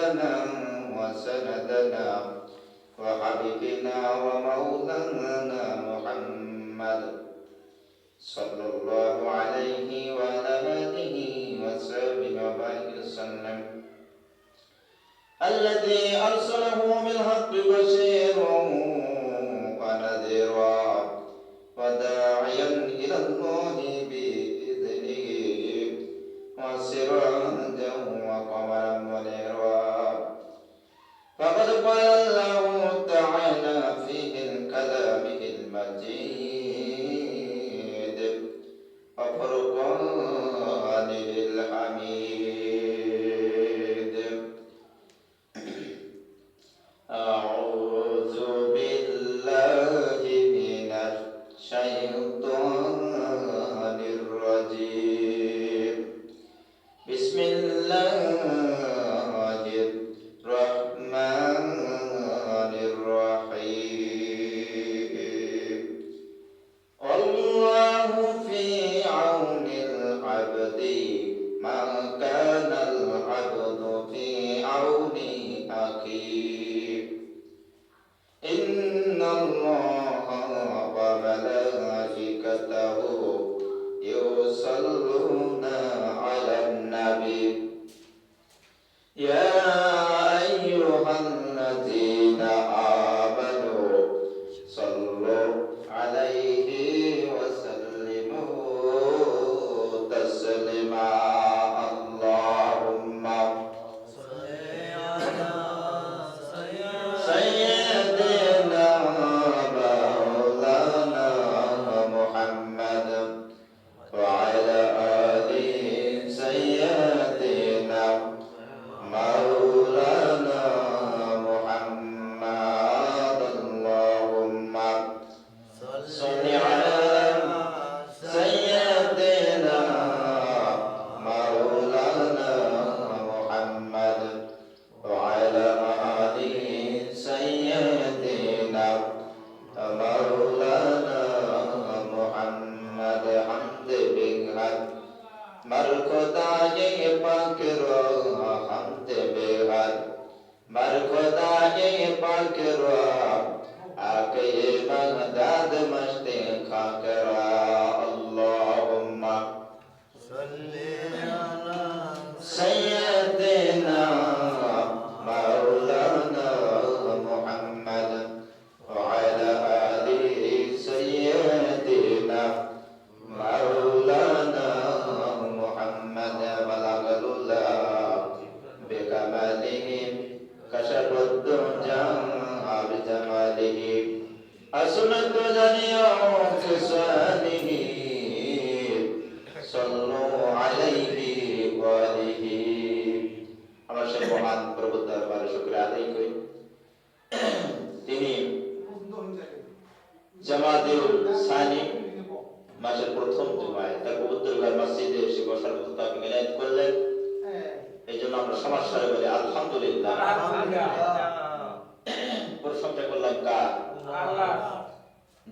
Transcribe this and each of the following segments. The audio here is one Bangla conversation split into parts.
سيدنا وسندنا. وحبيبنا ومولانا محمد صلى الله عليه وعلى آله وصحبه وبارك وسلم. الذي أرسله بالحق بشيرا ونذيرا. وداعيا পরে আল্লাহ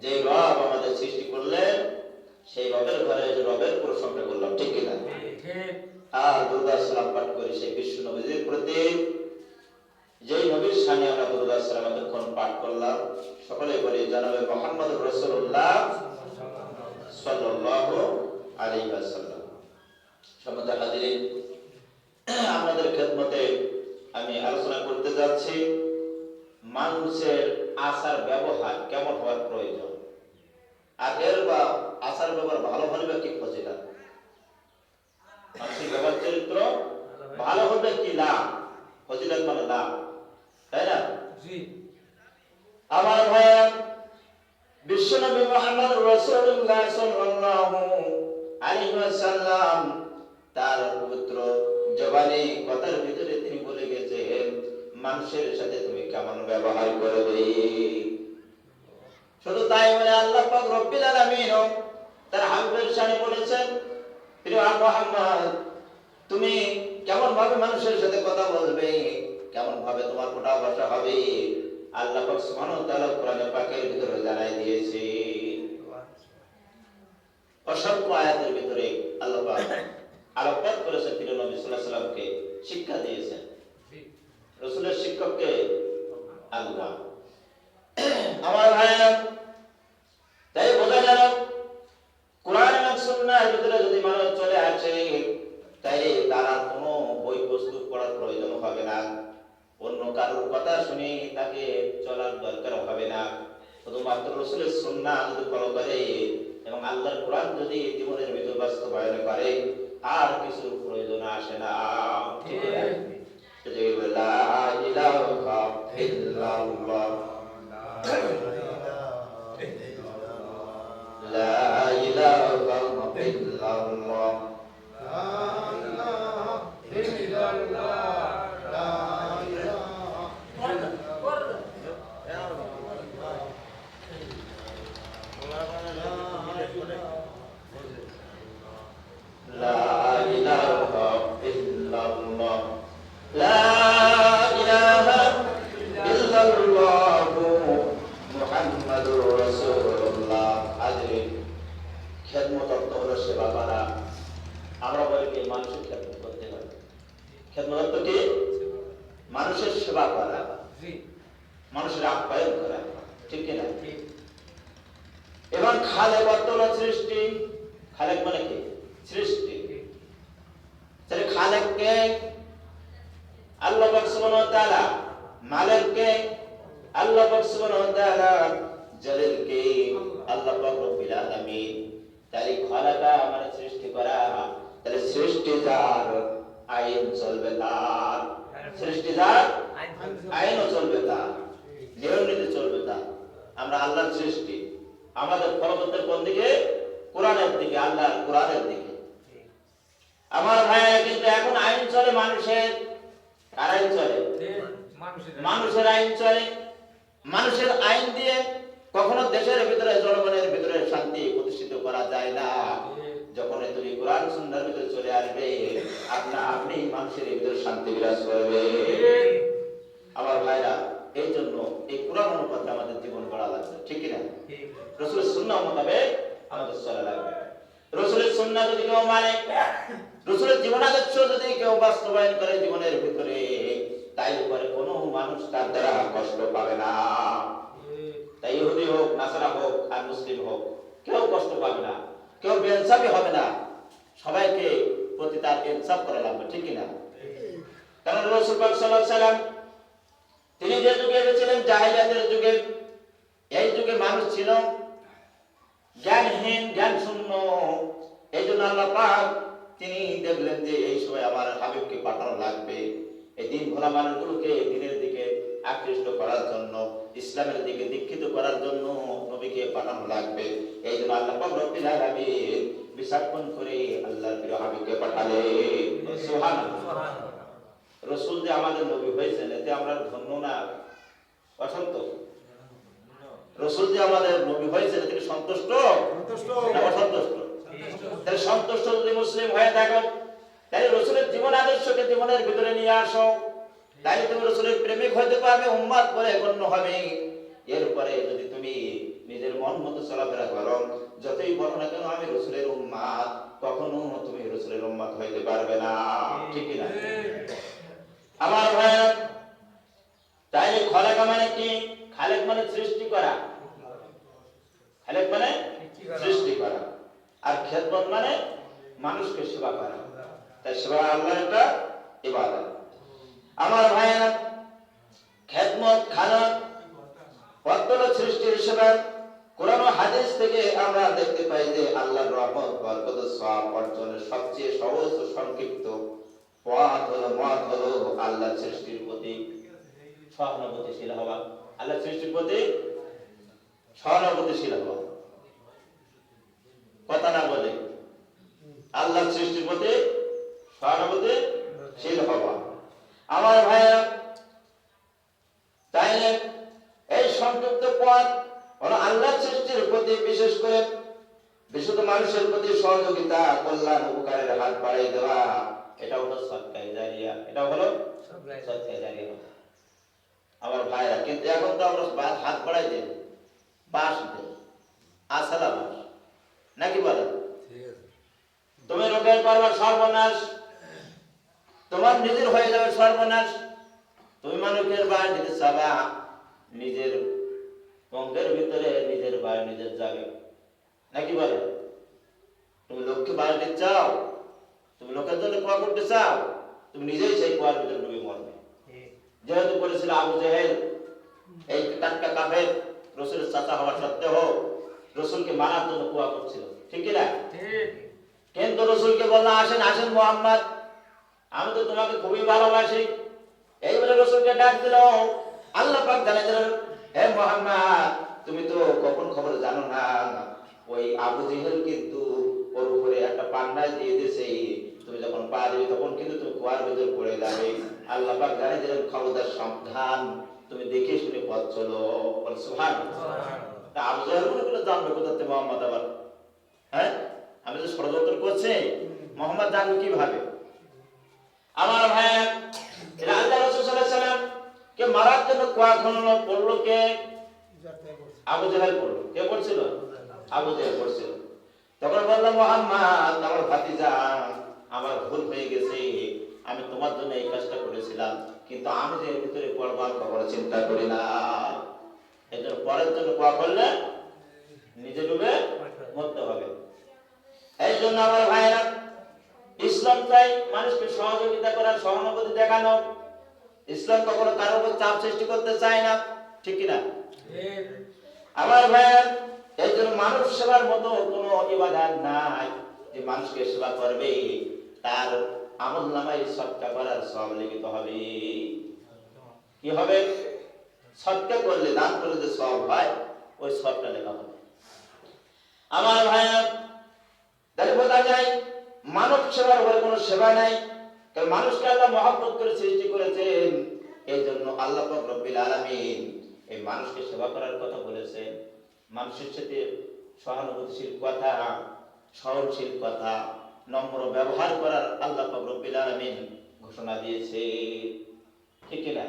যে রব আমাদের সৃষ্টি করলেন, সেই রবের ঘরে রবের প্রশংসা করলাম, ঠিক কিনা? আর দুর্গাসলাম পাঠ করি সেই বিষ্ণু নবীদের প্রতি। যেইভাবে নবীর সামনে আমরা দুর্গাসলাম এতক্ষণ পাঠ করলাম, সকলে বলি, জানাবে মোহাম্মদ রসুল্লাহ সাল্লাহ আলী আসাল্লাম সমুদ্র হাজিরে আমাদের খেদমতে আমি আলোচনা করতে যাচ্ছি, মানুষের আচার ব্যবহার কেমন হওয়ার প্রয়োজন? আগের বা আচার ব্যবহার ভালো হলে বা কি ফজিলা মানুষের ব্যবহার চরিত্র ভালো হবে কি লাভ? খোঁজিলেন মানে লাভ তাই না? আমার ভাই তার ভিতরে তিনি বলে গেছেন মানুষের সাথে তুমি কেমন ব্যবহার করবে শুধু তাই বলে আল্লাহ পাক রব্বিল আলামিন তার হাবিবের শানে বলেছেন প্রিয় মুহাম্মদ তুমি কেমন ভাবে মানুষের সাথে কথা বলবে? কেমন ভাবে তোমার ফোটা ভাষা হবে? আল্লাহ পাক সুবহানাহু ওয়া তাআলা কোরআনে পাকের ভিতরে জানাই দিয়েছে। অসংখ্য আয়াতের ভিতরে আল্লাহ পাক আলোকপাত করেছেন প্রিয় নবী সাল্লাল্লাহু আলাইহি সাল্লামকে শিক্ষা দিয়েছেন। রসুলের শিক্ষককে আল্লাহ আমার ভাইয়া তাই বোঝা গেল কোরআন এবং সুন্নাহর ভিতরে যদি মানুষ চলে আসে তাইলে তার আর কোনো বই পুস্তক পড়ার প্রয়োজন হবে না অন্য কারোর কথা শুনে তাকে চলার দরকার হবে না শুধুমাত্র রসুলের সুন্নাহ যদি ফলো করে এবং আল্লাহর কোরআন যদি জীবনের ভিতর বাস্তবায়ন করে আর কিছুর প্রয়োজন আসে না ঠিক আছে لا إله إلا الله لا إله إلا الله মানুষের খেদমত করতে হয় খেদমত অর্থ কি? মানুষের সেবা করা মানুষের আপ্যায়ন করা ঠিক কিনা? এবং অর্থ হলো সৃষ্টি। খালেক মানে কি? সৃষ্টি। তাহলে খালেককে আল্লাহ সুবহানাহু ওয়া তাআলা মালিককে আল্লাহ সুবহানাহু ওয়া তাআলা জালিলকে আল্লাহ। পাক রব্বুল আলামিন তাহলে খালাকা মানে সৃষ্টি করা। তাহলে সৃষ্টি আইন চলবে তার। সৃষ্টি যার আইনও চলবে তার। নিয়ম নীতি চলবে তার। আমরা আল্লাহর সৃষ্টি। আমাদের পরবর্তী কোন দিকে? কোরআনের দিকে, আল্লাহর কোরআনের দিকে। আমার ভাইয়া, কিন্তু এখন আইন চলে মানুষের। কার আইন চলে? মানুষের আইন চলে। মানুষের আইন দিয়ে কখনো দেশের ভিতরে, জনগণের ভিতরে শান্তি প্রতিষ্ঠিত করা যায় না। যখন তুমি কোরআন সুন্দর ভিতরে চলে আসবে, আপনা আপনি মানুষের ভিতরে শান্তি বিরাজ করবে। আমার ভাইরা এই জন্য এই কোরআন অনুপাতে আমাদের জীবন গড়া লাগবে, ঠিক কিনা? রসুলের সুন্না মোতাবেক আমাদের চলা লাগবে। রসুলের সুন্না যদি কেউ মানে রসুলের জীবন আদর্শ যদি কেউ বাস্তবায়ন করে জীবনের ভিতরে, তাই উপরে কোনো মানুষ তার দ্বারা কষ্ট পাবে না। তাই ইহুদি হোক, নাসারা হোক, আর মুসলিম হোক, কেউ কষ্ট পাবে না। কেউ বেনসাবি হবে না। সবাইকে প্রতি তার ইনসাফ করা লাগবে, ঠিক কিনা? কারণ রসুল সাল্লাম, তিনি যে যুগে এসেছিলেন, জাহিলিয়াতের যুগে, এই যুগে মানুষ ছিল জ্ঞানহীন জ্ঞান শূন্য এই জন্য আল্লাহ পাক তিনি দেখলেন যে এই সময় আমার হাবিবকে পাঠানো লাগবে। এই দিন ভোলা মানুষগুলোকে দিনের দিকে আকৃষ্ট করার জন্য ইসলামের দিকে দীক্ষিত করার জন্য নবীকে পাঠানো লাগবে। এই জন্য আল্লাহ রব্বিল আলামিন বিসার্পণ করে আল্লাহর প্রিয় হাবিবকে পাঠালেন। সুবহানাল্লাহ। রসুল যে আমাদের নবী হয়েছেন এতে আমরা ধন্য না অসন্ত। রসুল যে আমাদের নবী হয়েছেন এতে সন্তুষ্ট? না অসন্তুষ্ট? তাহলে সন্তুষ্ট যদি মুসলিম হয়ে থাকো তাহলে রসুলের জীবন আদর্শকে জীবনের ভিতরে নিয়ে আসো। তাই তুমি রসুলের প্রেমিক হইতে পারবে, উম্মাদ করে গণ্য হবে। এরপরে যদি তুমি নিজের মন মতো চলাফেরা করো, যতই বলো না কেন, আমি রসুলের উম্মাদ, কখনো তুমি রসুলের উম্মাদ হইতে পারবে না। ঠিক কি না আমার ভাইয়া তাইলে খলাকা মানে কি? খালেক মানে সৃষ্টি করা। খালেক মানে সৃষ্টি করা। আর খেদমত মানে মানুষকে সেবা করা। তাই সেবা আল্লাহ একটা ইবাদত। আমার ভাইয়া খেদমত খালক পদ্মল সৃষ্টির সেবা, কোরআন হাদিস থেকে আমরা দেখতে পাই যে আল্লাহর রহমত, বরকত সওয়াব অর্জনের সবচেয়ে সহজ ও সংক্ষিপ্ত পথ হলো, মত হলো আল্লাহ সৃষ্টির প্রতি সহানুভূতিশীল হওয়া। আল্লাহ সৃষ্টির প্রতি সহানুভূতিশীল হওয়া। কথা না বলে আল্লাহ সৃষ্টির প্রতি সহানুভূতিশীল হওয়া। আমার ভাইয়া তাই এই সংযুক্ত পথ হলো আল্লাহ সৃষ্টির প্রতি বিশেষ করে বিশুদ্ধ মানুষের প্রতি সহযোগিতা কল্যাণ উপকারের হাত বাড়াই দেওয়া। এটা হলো সৎকাই জারিয়া। এটা হলো সৎকাই জারিয়া। আমার ভাইরা কিন্তু এখন তো আমরা হাত বাড়াই দেব বাস দেব আসালা বাস। নাকি বলে তুমি লোকের পারবার সর্বনাশ তোমার নিজের হয়ে যাবে সর্বনাশ। তুমি মানুষের বাস দিতে চাবা নিজের অঙ্গের ভিতরে নিজের বাস নিজের যাবে নাকি বলে? তুমি লোককে বাস দিতে চাও তুমি লোকের জন্য কোয়া করতে চাও তুমি নিজেই সেই কোয়ার ভিতরে ডুবে মরবে। যেহেতু বলেছিল আবু জেহেল এই টাটকা কাফের রসুলের চাচা হওয়া সত্ত্বেও রসুলকে মারার জন্য কুয়া করছিল। ঠিক না? কিন্তু রসুলকে বলল আসেন আসেন মোহাম্মদ। আমি তো তোমাকে খুবই ভালোবাসি। এই বলে রসুলকে ডাক দিল। আল্লাহ পাক জানে দিলেন হে মোহাম্মদ তুমি তো কখন খবর জানো না? ওই আবু জেহেল কিন্তু ওর উপরে একটা পান্ডায় দিয়ে দিয়েছে। তুমি যখন পা দিবে তখন কিন্তু তুমি কুয়ার ভিতরে পড়ে যাবে। আল্লাহ পাক জানে দিলেন খবরদার সাবধান তুমি দেখে শুনে পথ চলো। বল তা আবু জাহেল মনে করে জানবে কোথাতে মোহাম্মদ আবার? হ্যাঁ? আমি তো ষড়যন্ত্র করছি। মোহাম্মদ জানবে কীভাবে? আমার ভাই এরা আল্লাহ কে মারার জন্য কোয়া খনন করল কে? আবু জাহেল করল। কে করছিল? আবু জাহেল করছিল। তখন বললাম মোহাম্মদ, আমার ভাতিজা, আমার ভুল হয়ে গেছে। আমি তোমার জন্য এই কাজটা করেছিলাম, কিন্তু আমি যে এর ভিতরে পড়বার খবর চিন্তা করি না। জন্য পরের জন্য কোয়া করলে নিজে ডুবে মরতে হবে। এই জন্য আমার ভাইরা ইসলাম চাই মানুষকে সহযোগিতা করার, সহানুভূতি দেখানো। ইসলাম কখনো কারোর উপর চাপ সৃষ্টি করতে চায় না, ঠিক কিনা? আমার ভাইয়ের এই জন্য মানুষ সেবার মতো কোনো ইবাদত নাই যে মানুষকে সেবা করবে। তার আমল নামায় সৎকা করার সব লিখিত হবে। কি হবে? সৎকা করলে, দান করলে যে সব হয়, ওই সবটা লেখা হবে। আমার ভাইয়ের তাহলে বোঝা যায় মানব সেবার উপরে কোনো সেবা নাই। মানুষকে আল্লাহ মহাব্বত করে সৃষ্টি করেছেন। এই জন্য আল্লাহ রব্বিল আলামিন এই মানুষকে সেবা করার কথা বলেছেন। মানুষের সাথে সহানুভূতিশীল কথা, সহনশীল কথা, নম্র ব্যবহার করার আল্লাহ রব্বিল আলামিন ঘোষণা দিয়েছে। ঠিক না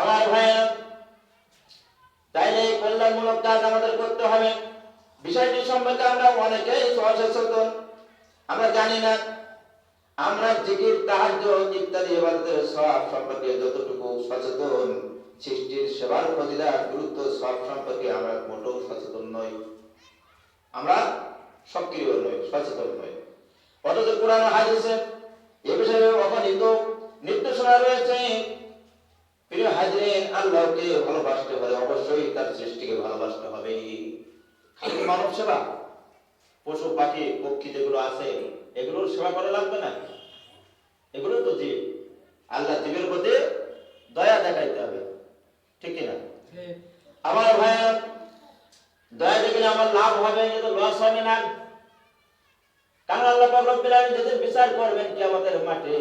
আমার ভাইয়া, তাইলে কল্যাণমূলক কাজ আমাদের করতে হবে। বিষয়টি সম্পর্কে আমরা অনেকেই সচেতন। আমরা জানি না। আমরা জিকির তাহাজ্য ইত্যাদি ইবাদতের সব সম্পর্কে যতটুকু সচেতন, সৃষ্টির সেবার ফজিলাত, গুরুত্ব সব সম্পর্কে আমরা মোটেও সচেতন নই। আমরা সক্রিয় নই, সচেতন নই। অথচ কোরআন হাদিসে এ বিষয়ে অগণিত নির্দেশনা রয়েছে। প্রিয় হাজরিন, আল্লাহকে ভালোবাসতে হলে অবশ্যই তার সৃষ্টিকে ভালোবাসতে হবে মানব সেবা পশু পাখি পক্ষী যেগুলো আছে এগুলোর সেবা করা লাগবে না? এগুলো তো জীব। আল্লাহ জীবের প্রতি দয়া দেখাইতে হবে। ঠিক কিনা? আমার ভাইয়া দয়া দেখলে আমার লাভ হবে কিন্তু লস হবে না। কারণ আল্লাহ রব্বুল আলামিন যেদিন বিচার করবেন কি আমাদের মাঠে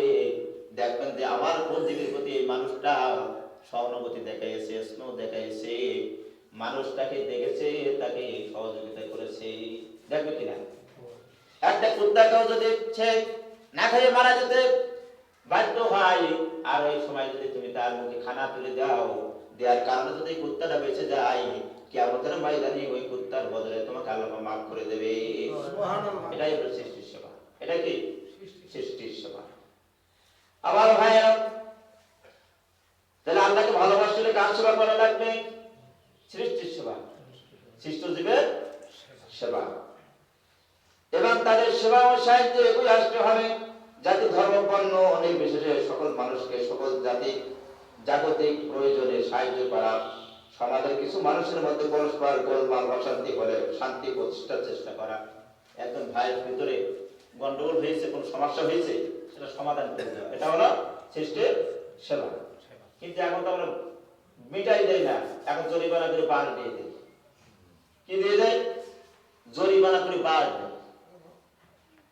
দেখবেন যে আমার কোন জীবের প্রতি এই মানুষটা সহানুভূতি দেখাইছে স্নেহ দেখাইছে মানুষটাকে দেখেছে তাকে সহযোগিতা করেছে। দেখবে কিনা? একটা কুত্তাকেও যদি সে না খেয়ে মারা যেতে বাধ্য হয় আর ওই সময় যদি তুমি তার মুখে খানা তুলে দাও দেওয়ার কারণে যদি কুত্তাটা বেঁচে যায় কেমতের ময়দানে ওই কুত্তার বদলে তোমাকে আল্লাহ মাফ করে দেবে। এটাই হলো সৃষ্টির সেবা। এটা কি? সৃষ্টির সেবা। আবার ভাইয়া তাহলে আল্লাহকে ভালোবাসলে কার সেবা করা লাগবে? সৃষ্টির সেবা। সৃষ্ট জীবের সেবা। এবং তাদের সেবা ও সাহায্যে এগুলি আসতে হবে। জাতি ধর্ম বর্ণ অনেক বিশেষে সকল মানুষকে, সকল জাতি জাগতিক প্রয়োজনে সাহায্য করা সমাজের কিছু মানুষের মধ্যে পরস্পর গোলমাল অশান্তি হলে শান্তি প্রতিষ্ঠার চেষ্টা করা। একজন ভাইয়ের ভিতরে গন্ডগোল হয়েছে, কোন সমস্যা হয়েছে, সেটা সমাধান করে দেওয়া। এটা হলো সৃষ্টির সেবা। কিন্তু এখন তো আমরা মিটাই দেয় না, এখন জরিমানা করে বার দিয়ে দেয় কি দিয়ে দেয়? জরিমানা করে বার দেয়।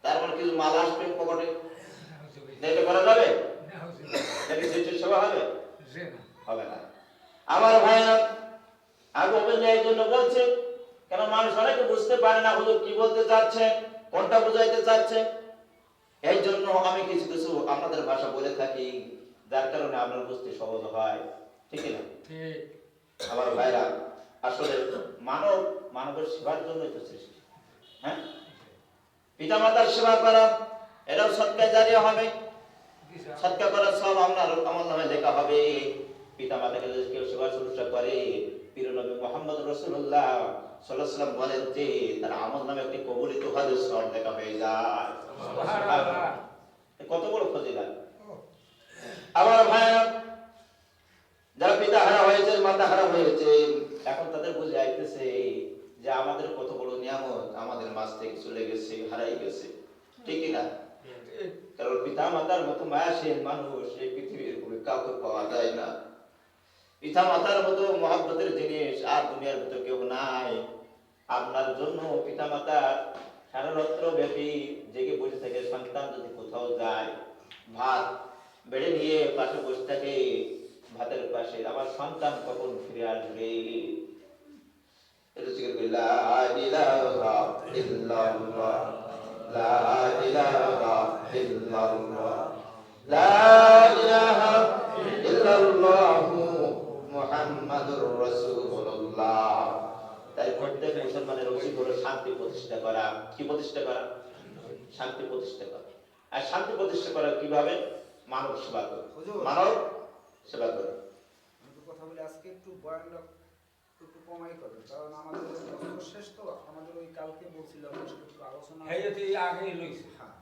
তারপর কিছু মাল আসবে পকেটে। এটা করা যাবে? নাকি শিশুর সেবা হবে? হবে না। আমার ভাইরা আমি ওপেন এই জন্য বলছি কেন মানুষ অনেকে বুঝতে পারে না হুজুর কি বলতে চাচ্ছে কোনটা বুঝাইতে চাচ্ছে। এই জন্য আমি কিছু কিছু আপনাদের ভাষা বলে থাকি যার কারণে আপনার বুঝতে সহজ হয়। ঠিক না? আমার ভাইরা আসলে মানব মানবের সেবার জন্যই তো সৃষ্টি। হ্যাঁ? পিতা মাতার সেবা করা এটাও সৎকার জারিয়া হবে। সৎকার করার সব আপনার আমার নামে লেখা হবে। পিতা মাতাকে যদি কেউ সেবা শুশ্রূষা করে পীরনবী মোহাম্মদ রসুল্লাহ সাল্লাম বলেন যে তার আমল নামে একটি কবলিত সব লেখা হয়ে যায়। কত বড় ফজিলাত। আমার ভাইরা যারা পিতা হারা হয়েছে মাতা হারা হয়েছে এখন তাদের বুঝে আইতেছে যে আমাদের কত বড় নিয়ামত আমাদের মাছ থেকে চলে গেছে, হারাই গেছে। ঠিক না কারণ পিতা মাতার মতো মায়াসীন মানুষ এই পৃথিবীর উপরে কাউকে পাওয়া যায় না। পিতা মাতার মতো মহাব্বতের জিনিস আর দুনিয়ার মতো কেউ নাই। আপনার জন্য পিতা মাতা সারা রাত্র ব্যাপী জেগে বসে থাকে, সন্তান যদি কোথাও যায়, ভাত বেড়ে নিয়ে পাশে বসে থাকে, ভাতের পাশে। আমার সন্তান কখন ফিরে আসবে? এটা জিজ্ঞেস করি, লা ইলাহা ইল্লাল্লাহ, লা ইলাহা ইল্লাল্লাহ, লা ইলাহা ইল্লাল্লাহু মুহাম্মাদুর রাসূলুল্লাহ। তাই প্রত্যেক মুসলমানের উচিত হলো শান্তি প্রতিষ্ঠা করা কি প্রতিষ্ঠা করা শান্তি প্রতিষ্ঠা করা আর শান্তি প্রতিষ্ঠা করা কীভাবে মানব সেবা করে। মানব সেবা করে কথা বলি আজকে একটু একটু কমাই করবেন কারণ আমাদের বছর শেষ তো আমাদের ওই কালকে বলছিলাম একটু আলোচনা এই যে তুই আগে লইছিস। হ্যাঁ।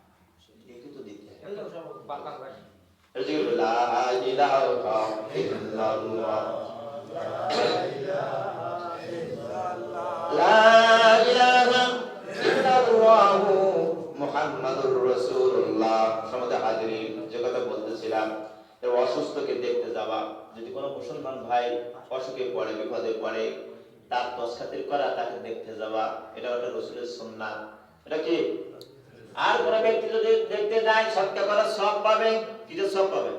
তো এই তো সব জিজ্ঞেস করি, লা ইলাহা ইল্লাল্লাহ, লা ইলাহা ইল্লাল্লাহু মুহাম্মাদুর রাসূলুল্লাহ। সমাজে হাজিরিন, যে কথা বলতেছিলাম অসুস্থকে দেখতে যাওয়া যদি কোনো মুসলমান ভাই অসুখে পড়ে বিপদে পড়ে তার দশ খাতির করা, তাকে দেখতে যাওয়া, এটা একটা রসুলের সুন্নাত এটা কি? আর কোন ব্যক্তি যদি দেখতে যায়, সৎকা করার সব পাবে? কিসের সব পাবে?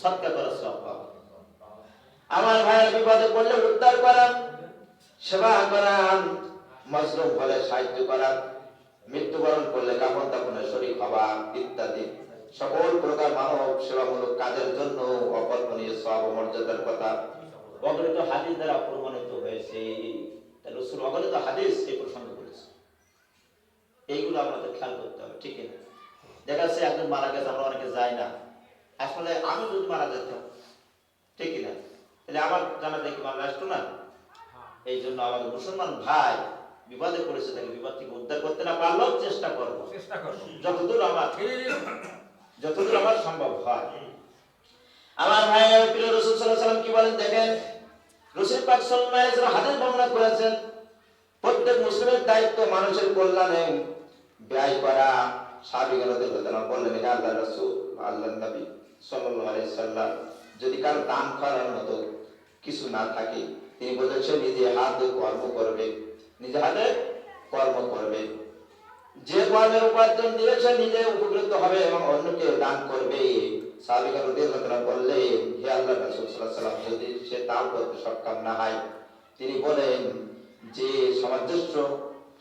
সৎকা করার সব পাবে। আমার ভাইয়ের বিপদে পড়লে উদ্ধার করা সেবা করা মজলুম হলে সাহায্য করা মৃত্যুবরণ করলে কাপড় দাপনের শরীর হওয়া ইত্যাদি। সকল প্রকার মানব সেবামূলক কাজের জন্য অকল্পনীয় সব মর্যাদার কথা অগণিত হাদিস দ্বারা প্রমাণিত হয়েছে। তাই রসুল অগণিত হাদিস এই প্রসঙ্গে বলেছে। এইগুলো আমাদের খেয়াল করতে হবে ঠিক না দেখা যাচ্ছে একজন মারা গেছে আমরা অনেকে যাই না। আসলে আমি যদি মারা যেতাম ঠিক না তাহলে আমার জানা দেখি মারা আসতো না? এই জন্য আমাদের মুসলমান ভাই বিপদে পড়েছে তাকে বিপদ থেকে উদ্ধার করতে না পারলেও চেষ্টা করব। যতদূর আমার যতদূর আমার সম্ভব হয়। আমার ভাই প্রিয় রসুল আলাইহি সাল্লাম কি বলেন দেখেন? রসুল পাক সাল্লাল্লাহু আলাইহি সাল্লাম হাদিস বর্ণনা করেছেন, প্রত্যেক মুসলিমের দায়িত্ব মানুষের কল্যাণে ব্যয় করা। সাবিগণদের বেদনা বললেন হে আল্লাহ রাসূল আল্লাহর নবী সাল্লাল্লাহু আলাইহি সাল্লাম যদি কারও দান করার মতো কিছু না থাকে, তিনি বলেছেন, নিজে হাতে কর্ম করবে, নিজে হাতে কর্ম করবে। যে কর্মের উপার্জন দিয়েছে নিজে উপকৃত হবে এবং অন্যকে দান করবে। সাবিকা রাদিয়াল্লাহু তাআলা বললেন, হে আল্লাহ রাসূল আলাইহি সাল্লাম যদি সে তাও করতে সক্ষম না হয়? তিনি বলেন, যে সামঞ্জস্য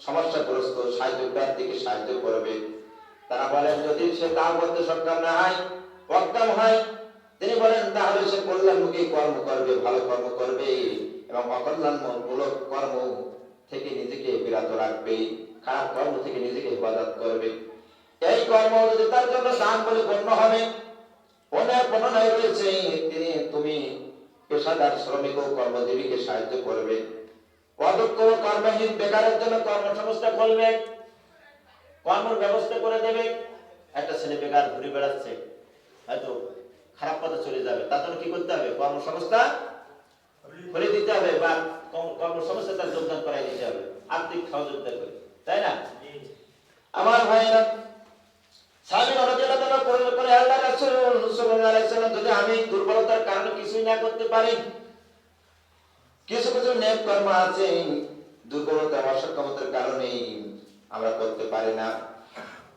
সমস্যাগ্রস্ত সাহায্য প্রার্থীকে সাহায্য করবে। তারা বলেন, যদি সে তাও করতে সক্ষম না হয়, অক্ষম হয়, তিনি বলেন, তাহলে সে কল্যাণমুখী কর্ম করবে, ভালো কর্ম করবে এবং অকল্যাণমূলক কর্ম থেকে নিজেকে বিরত রাখবে, খারাপ কর্ম থেকে নিজেকে হেফাজত করবে। এই কর্ম যদি তার জন্য দান বলে গণ্য হবে অনেক বর্ণনায় রয়েছে তিনি তুমি পেশাদার শ্রমিক ও কর্মজীবীকে সাহায্য করবে। অদক্ষ ও কর্মহীন বেকারের জন্য কর্মসংস্থা করবে কর্মের ব্যবস্থা করে দেবে। একটা ছেলে বেকার ঘুরে বেড়াচ্ছে হয়তো খারাপ পথে চলে যাবে তার জন্য কি করতে হবে? কর্মসংস্থা করে দিতে হবে বা কর্ম- কর্মসংস্থা তার যোগদান করাই দিতে হবে। আর্থিক সহযোগিতা করে তাই না? আমার ভাইয়েরা দুর্বলতার কারণে কিছুই না করতে পারি, কিছু কিছু আছে, দুর্বলতা অসক্ষমতার কারণে আমরা করতে পারি না।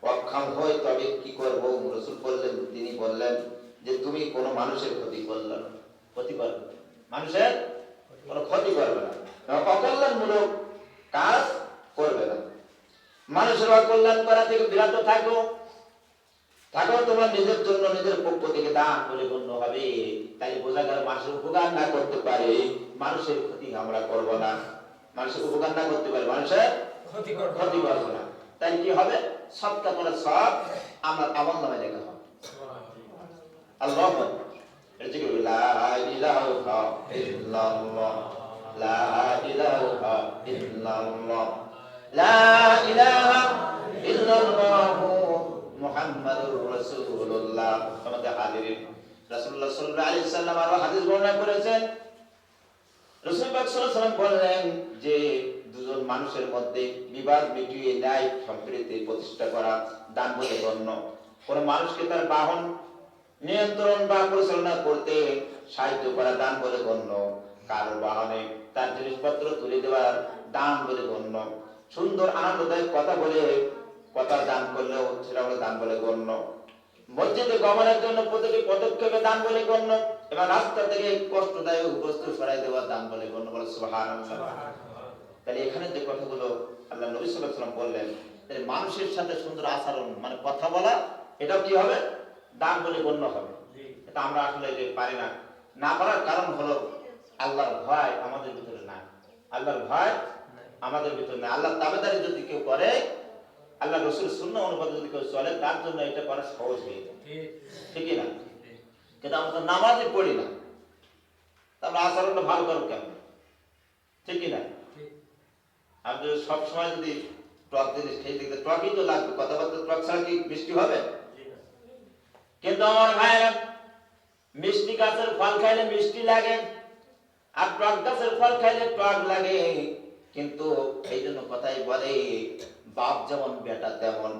অক্ষম হই তবে কি করব? রসুল বললেন, তিনি বললেন যে তুমি কোনো মানুষের ক্ষতি করলে ক্ষতি করবে। মানুষের কোনো ক্ষতি করবে না। অকল্যাণমূলক কাজ করবে না। মানুষের অকল্যাণ করা থেকে বিরত থাকো। থাকো তোমার নিজের জন্য নিজের পক্ষ থেকে দান বলে গণ্য হবে। তাই বোঝা গেল মানুষের উপকার না করতে পারে মানুষের ক্ষতি আমরা করব না। মানুষের উপকার না করতে পারে মানুষের ক্ষতি করবে না। তাই কি হবে? সবটা করে সব আমার আমল নামে লেখা হবে। আল্লাহ কি বলবে? লা ইলাহা ইল্লাল্লাহ। লা ইলাহা ইল্লাল্লাহ। লা ইলাহা ইল্লাল্লাহ। মুহাম্মাদুর রাসূলুল্লাহ। আমাদের হাজিরিন রাসূলুল্লাহ সাল্লাল্লাহু আলাইহি সাল্লাম আরও হাদিস বর্ণনা করেছেন। রাসূল পাক সাল্লাল্লাহু আলাইহি বললেন যে, দুজন মানুষের মধ্যে বিবাদ মিটিয়ে ন্যায় সম্প্রীতি প্রতিষ্ঠা করা দান বলে গণ্য কোন মানুষকে তার বাহন নিয়ন্ত্রণ বা পরিচালনা করতে সাহায্য করা দান বলে গণ্য কারও বাহনে তার জিনিসপত্র তুলে দেওয়ার দান বলে গণ্য সুন্দর, আনন্দদায়ক কথা বলে কথা দান করলেও সেটা হলো দান বলে গণ্য। মসজিদে গমনের জন্য প্রতিটি পদক্ষেপে দান বলে গণ্য এবং রাস্তা থেকে কষ্টদায়ক বস্তু সরাই দেওয়ার দান বলে গণ্য বলে তাহলে এখানে যে কথাগুলো আল্লাহ নবী ওয়াসাল্লাম বললেন মানুষের সাথে সুন্দর আচরণ মানে কথা বলা, এটাও কি হবে? দান বলে গণ্য হবে। এটা আমরা আসলে যে পারি না। না পারার কারণ হলো আল্লাহর ভয় আমাদের ভিতরে নাই। আল্লাহর ভয় আমাদের ভিতরে নাই। আল্লাহর তাবেদারি যদি কেউ করে আল্লাহ রসুল শূন্য অনুপাতে যদি কেউ চলে তার জন্য এটা করা সহজ হয়ে যায়। ঠিক। ঠিকই না? কিন্তু আমরা তো নামাজই পড়ি না। তারপরে আচরণটা ভালো করো কেন ঠিকই না? আপনি যদি সবসময় যদি টক জিনিস খেয়ে দেখতে টকই তো লাগবে কথাবার্তা টক ছাড়া কি মিষ্টি হবে? কিন্তু আমার ভাইয়েরা মিষ্টি গাছের ফল খাইলে মিষ্টি লাগে আর টক গাছের ফল খাইলে টক লাগে। কিন্তু এই জন্য কথাই বলে বাপ যেমন, বেটা তেমন,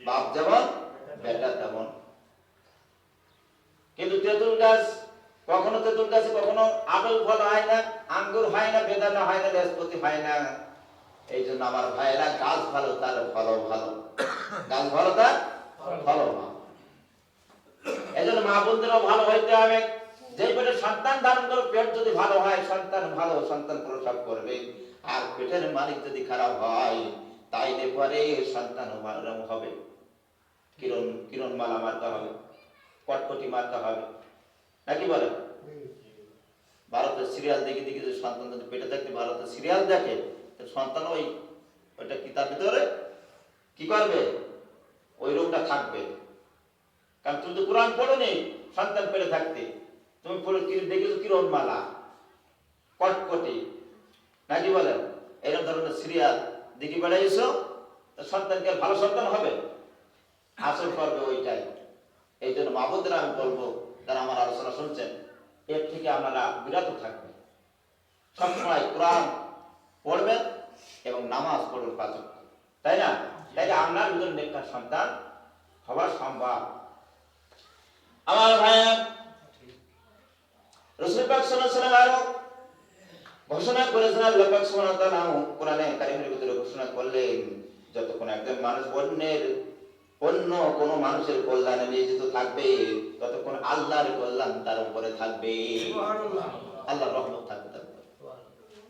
বাপ যেমন, বেটা তেমন। কিন্তু তেঁতুল গাছ, কখনো তেঁতুল গাছে কখনো আপেল ফল হয় না, আঙ্গুর হয় না, বেদানা হয় না, বৃহস্পতি হয় না। এই জন্য আমার ভাইয়েরা গাছ ভালো, তার ফলও ভালো। গাছ ভালো, তার ফলও ভালো। এই জন্য মা বোনদেরও ভালো হইতে হবে। যে পেটে সন্তান ধারণ করে পেট যদি ভালো হয়, সন্তান ভালো, সন্তান প্রসব করবে। আর পেটের মালিক যদি খারাপ হয় তাইলে পরে সন্তানও মারম হবে। কিরণ কিরণ মালা মারতে হবে, কটকটি মারতে হবে। নাকি বলে? ভারতের সিরিয়াল দেখে দেখে যে সন্তান যদি পেটে থাকতে, ভারতের সিরিয়াল দেখে সন্তান ওই, ওইটা কি তার ভিতরে কি করবে? ওই রোগটা থাকবে। কারণ তুমি তো কোরআন পড়ো সন্তান পেটে থাকতে। তুমি পড়ে কি দেখেছ কিরণ মালা কটকটি, নাকি বলেন এরকম ধরনের সিরিয়াল দেখি বেড়াইছো তো সন্তানকে ভালো সন্তান হবে? আসল করবে ওইটাই। এই জন্য মাহবুদরা আমি বলব, যারা আমার আলোচনা শুনছেন, এর থেকে আপনারা বিরত থাকবেন। সবসময় কোরআন পড়বেন এবং নামাজ পড়বেন পাঁচ তাই না? তাই আপনার ভিতরে নেককার সন্তান হওয়ার সম্ভব। আমার ভাইয়া রসুল পাক সাল্লাল্লাহু আলাইহি ঘোষণা করেছেন আল্লাহ পাক সুবহানাহু ওয়া তাআলা কোরআনে কারিমের ভিতরে ঘোষণা করলেন যতক্ষণ একজন মানুষ অন্যের অন্য কোনো মানুষের কল্যাণে নিয়োজিত থাকবে ততক্ষণ আল্লাহর কল্যাণ তার উপরে থাকবে। আল্লাহর রহমত থাকবে তার।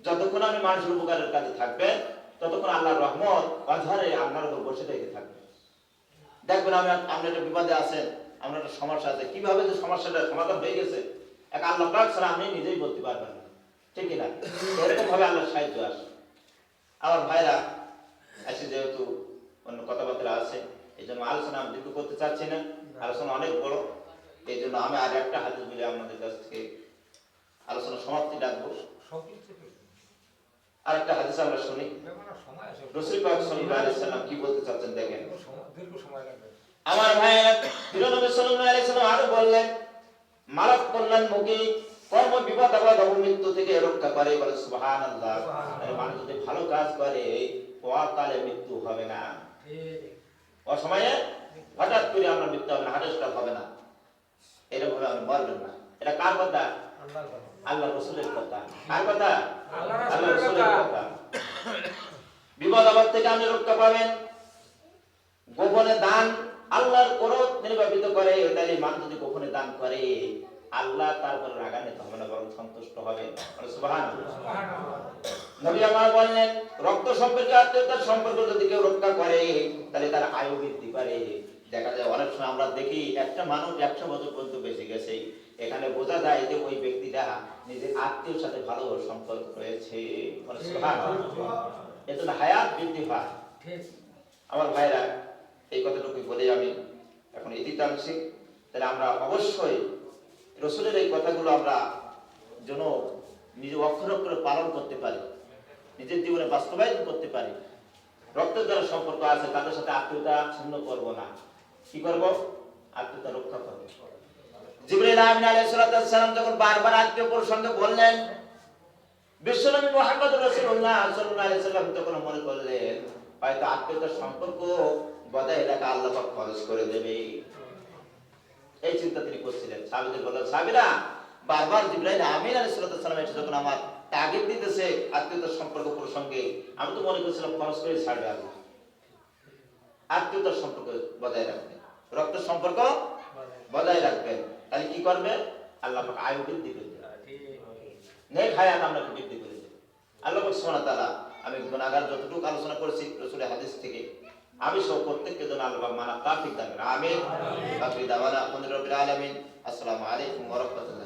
যতক্ষণ আপনি মানুষের উপকারের কাজে থাকবেন ততক্ষণ আল্লাহর রহমত অঝরে আপনার উপর বসে থেকে থাকবে। দেখবেন আমি আপনি একটা বিপদে আছেন আপনার একটা সমস্যা আছে কীভাবে যে সমস্যাটা সমাধান হয়ে গেছে এক আল্লাহ পাক ছাড়া আপনি নিজেই বলতে পারবেন না ঠিক না এরকম ভাবে আল্লাহর সাহায্য আসে। আমার ভাইরা আছে যেহেতু অন্য কথাবার্তা আছে এই জন্য আলোচনা আমি দীর্ঘ করতে চাচ্ছি না। আলোচনা অনেক বড়। এই জন্য আমি আর একটা হাদিস বলে আপনাদের কাছ থেকে আলোচনা সমাপ্তি থেকে আর একটা হাদিস আমরা শুনি। রসুল পাক সাল্লাল্লাহু আলাইহি সাল্লাম কি বলতে চাচ্ছেন দেখেন। আমার ভাই বিরনবী সাল্লাল্লাহু আলাইহি সাল্লাম আরও বললেন মারাত কল্যাণ মুখী কর্ম বিপদ থেকে রক্ষা করে বলে আর মানুষ যদি ভালো কাজ করে পরকালে মৃত্যু হবে না। অসময়ে হঠাৎ করে আমরা মৃত্যু হবে না হার্ট স্ট্রোক হবে না। এরকম বলবেন না। এটা কার কথা? আল্লাহ রসুলের কথা। কার কথা? আল্লাহ আল্লাহ রসুলের কথা। বিপদ থেকে আপনি রক্ষা পাবেন। গোপনে দান আল্লাহর ক্রোধ নির্বাপিত করে তাহলে মানুষ যদি গোপনে দান করে আল্লাহ তারপরে রাগান্বিত হবে না বরং সন্তুষ্ট হবে। সুবাহান নবী আমার বললেন রক্ত সম্পর্কে আত্মীয়তার সম্পর্ক যদি কেউ রক্ষা করে তাহলে তার আয়ু বৃদ্ধি পারে। দেখা যায় অনেক সময় আমরা দেখি একটা মানুষ একশো বছর পর্যন্ত বেঁচে গেছে। এখানে বোঝা যায় যে ওই ব্যক্তিটা নিজের আত্মীয়র সাথে ভালো সম্পর্ক রয়েছে। এজন্য হায়াত বৃদ্ধি পায় আমার ভাইরা এই কথাটুকুই বলে আমি এখন ইতি টানছি তাহলে আমরা অবশ্যই রসুলের এই কথাগুলো আমরা যেন নিজে অক্ষর অক্ষরে পালন করতে পারি, নিজের জীবনে বাস্তবায়ন করতে পারি। রক্তের দ্বারা সম্পর্ক আছে, তাদের সাথে আত্মীয়তা ছিন্ন করব না। কি করব? আত্মীয়তা রক্ষা করব। জিবরিল যখন বারবার আত্মীয় বললেন তখন মনে করলেন, হয়তো সম্পর্ক আল্লাহ খরচ করে দেবে। এই চিন্তা তিনি করছিলেন। সাহাবীদের বললেন সাহাবীরা বারবার জিবরাইল আমিন আলাইহিস সালাম এসে যখন আমার তাগিদ দিতেছে, আত্মীয়তার সম্পর্ক প্রসঙ্গে আমি তো মনে করছিলাম খরচ করে ছাড়বে আল্লাহ। আত্মীয়তার সম্পর্ক বজায় রাখবে। রক্তের সম্পর্ক বজায় রাখবেন তাহলে কি করবে? আল্লাহ পাক আয়ু বৃদ্ধি করে নেক হায়াত আমরা বৃদ্ধি করে আল্লাহ সুবহানাহু তাআলা, আমি গুনাহগার যতটুকু আলোচনা করেছি রাসূলের হাদিস থেকে আমি সব প্রত্যেককে যেন আল্লাহ পাক মানা তাফিক দান করেন আমিন। বাকি দাওয়ানা আলহামদুলিল্লাহি রাব্বিল আলামিন আসসালামু আলাইকুম ওয়া রাহমাতুল্লাহি।